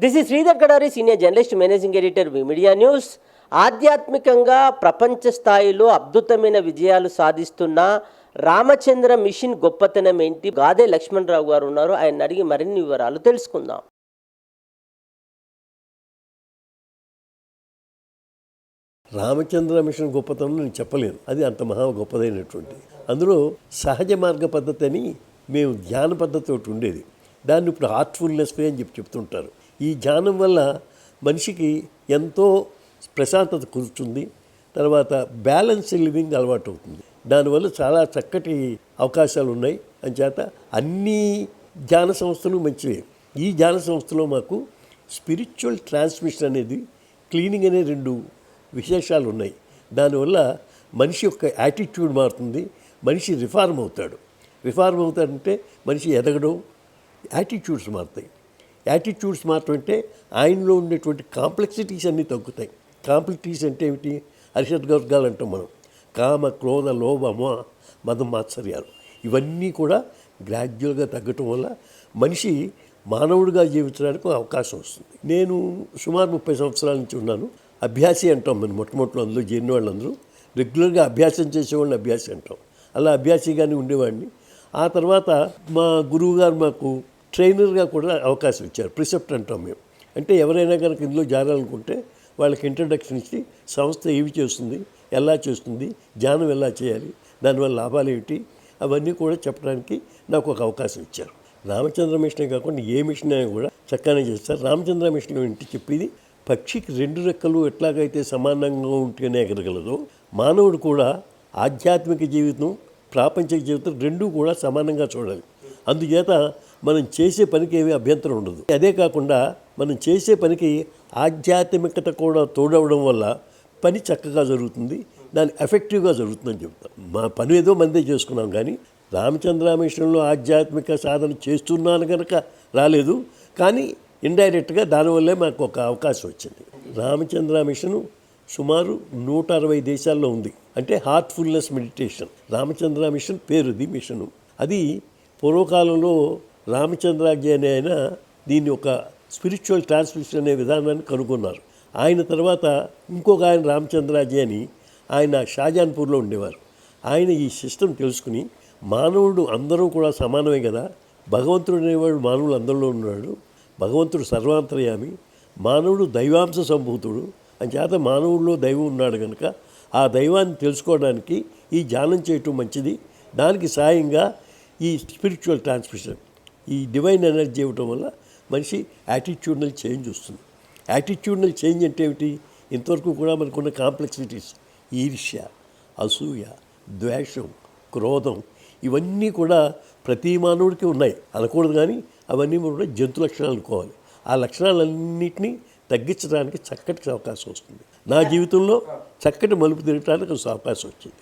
This is Sridhar Gadari senior journalist managing editor media news ఆధ్యాత్మికంగా ప్రపంచ స్థాయిలో అద్భుతమైన విజయాలు సాధిస్తున్న రామచంద్ర మిషన్ గొప్పతనం ఏంటి? గాదే లక్ష్మణరావు గారు ఉన్నారు. ఆయన అడిగి మరిన్ని వివరాలు తెలుసుకుందాం. రామచంద్ర మిషన్ గొప్పతనం నేను చెప్పలేను. అది అంత మహా గొప్పదైనటువంటి. అందులో సహజ మార్గ పద్ధతి అని మేము ధ్యాన పద్ధతి ఒకటి ఉండేది. దాన్ని ఇప్పుడు హార్ట్ఫుల్నెస్ అని చెప్పి చెప్తుంటారు. ఈ ధ్యానం వల్ల మనిషికి ఎంతో ప్రశాంతత కూర్చుంది తర్వాత బ్యాలెన్స్ లివింగ్ అలవాటు అవుతుంది. దానివల్ల చాలా చక్కటి అవకాశాలు ఉన్నాయి. అంచేత అన్ని ధ్యాన సంస్థలు మంచివే. ఈ ధ్యాన సంస్థలో మాకు స్పిరిచువల్ ట్రాన్స్మిషన్ అనేది క్లీనింగ్ అనే రెండు విశేషాలు ఉన్నాయి. దానివల్ల మనిషి యొక్క యాటిట్యూడ్ మారుతుంది. మనిషి రిఫార్మ్ అవుతాడు. రిఫార్మ్ అవుతాడంటే మనిషి ఎదగడం యాటిట్యూడ్స్ మారుతాయి. యాటిట్యూడ్స్ మాత్రమంటే అంటే ఆయనలో ఉండేటువంటి కాంప్లెక్సిటీస్ అన్నీ తగ్గుతాయి. కాంప్లెక్సిటీస్ అంటే ఏమిటి? అరిషత్ వర్గాలు అంటాం మనం. కామ క్రోధ లోభమ మదం మాత్సర్యాలు. ఇవన్నీ కూడా గ్రాడ్యువల్గా తగ్గటం వల్ల మనిషి మానవుడిగా జీవించడానికి అవకాశం వస్తుంది. నేను సుమారు ముప్పై సంవత్సరాల నుంచి ఉన్నాను. అభ్యాసి అంటాం మనం మొట్టమొదటి అందులో చేరిన వాళ్ళందరూ. రెగ్యులర్గా అభ్యాసం చేసేవాళ్ళని అభ్యాసి అంటాం. అలా అభ్యాసిగానే ఉండేవాడిని. ఆ తర్వాత మా గురువు గారు మాకు ట్రైనర్గా కూడా అవకాశం ఇచ్చారు. ప్రిసెప్ట్ అంటాం మేము. అంటే ఎవరైనా కనుక ఇందులో జారాలనుకుంటే వాళ్ళకి ఇంట్రడక్షన్ ఇచ్చి సంస్థ ఏవి చేస్తుంది ఎలా చేస్తుంది ధ్యానం ఎలా చేయాలి దానివల్ల లాభాలు ఏమిటి అవన్నీ కూడా చెప్పడానికి నాకు ఒక అవకాశం ఇచ్చారు. రామచంద్ర మిషనే కాకుండా ఏ మిషన్ అయినా కూడా చక్కగానే చేస్తారు. రామచంద్ర మిషన్ ఏంటి చెప్పేది? పక్షికి రెండు రెక్కలు ఎట్లాగైతే సమానంగా ఉంటేనే ఎగరగలదో మానవుడు కూడా ఆధ్యాత్మిక జీవితం ప్రాపంచిక జీవితం రెండూ కూడా సమానంగా చూడాలి. అందుచేత మనం చేసే పనికి ఏమీ అభ్యంతరం ఉండదు. అదే కాకుండా మనం చేసే పనికి ఆధ్యాత్మికత కూడా తోడవడం వల్ల పని చక్కగా జరుగుతుంది. దాని ఎఫెక్టివ్గా జరుగుతుందని చెప్తాం. మా పని ఏదో మందే చేసుకున్నాం కానీ రామచంద్ర మిషన్లో ఆధ్యాత్మిక సాధన చేస్తున్నాను కనుక రాలేదు. కానీ ఇండైరెక్ట్గా దానివల్లే మాకు ఒక అవకాశం వచ్చింది. రామచంద్ర మిషను సుమారు నూట అరవై దేశాల్లో ఉంది. అంటే హార్ట్ఫుల్నెస్ మెడిటేషన్. రామచంద్ర మిషన్ పేరుది మిషను. అది పూర్వకాలంలో రామచంద్రాజీ అనే ఆయన దీన్ని ఒక స్పిరిచువల్ ట్రాన్స్మిషన్ అనే విధానాన్ని కనుగొన్నారు. ఆయన తర్వాత ఇంకొక ఆయన రామచంద్రాజీ అని ఆయన షాజాన్పూర్లో ఉండేవారు. ఆయన ఈ సిస్టమ్ తెలుసుకుని మానవుడు అందరూ కూడా సమానమే కదా? భగవంతుడు అనేవాడు మానవుడు అందరిలో ఉన్నాడు. భగవంతుడు సర్వాంతర్యామి. మానవుడు దైవాంశ సంభూతుడు. అంచేత మానవుల్లో దైవం ఉన్నాడు కనుక ఆ దైవాన్ని తెలుసుకోవడానికి ఈ ధ్యానం చేయటం మంచిది. దానికి సాయంగా ఈ స్పిరిచువల్ ట్రాన్స్మిషన్ ఈ డివైన్ ఎనర్జీ ఇవ్వటం వల్ల మనిషి యాటిట్యూడ్నల్ చేంజ్ వస్తుంది. యాటిట్యూడ్నల్ చేంజ్ అంటే ఏమిటి? ఇంతవరకు కూడా మనకున్న కాంప్లెక్సిటీస్ ఈర్ష్య అసూయ ద్వేషం క్రోధం ఇవన్నీ కూడా ప్రతి మానవుడికి ఉన్నాయి. అనకూడదు కానీ అవన్నీ మనం కూడా జంతు లక్షణాలు అనుకోవాలి. ఆ లక్షణాలన్నింటినీ తగ్గించడానికి చక్కటి అవకాశం వస్తుంది. నా జీవితంలో చక్కటి మలుపు తిరగడానికి అవకాశం వచ్చింది.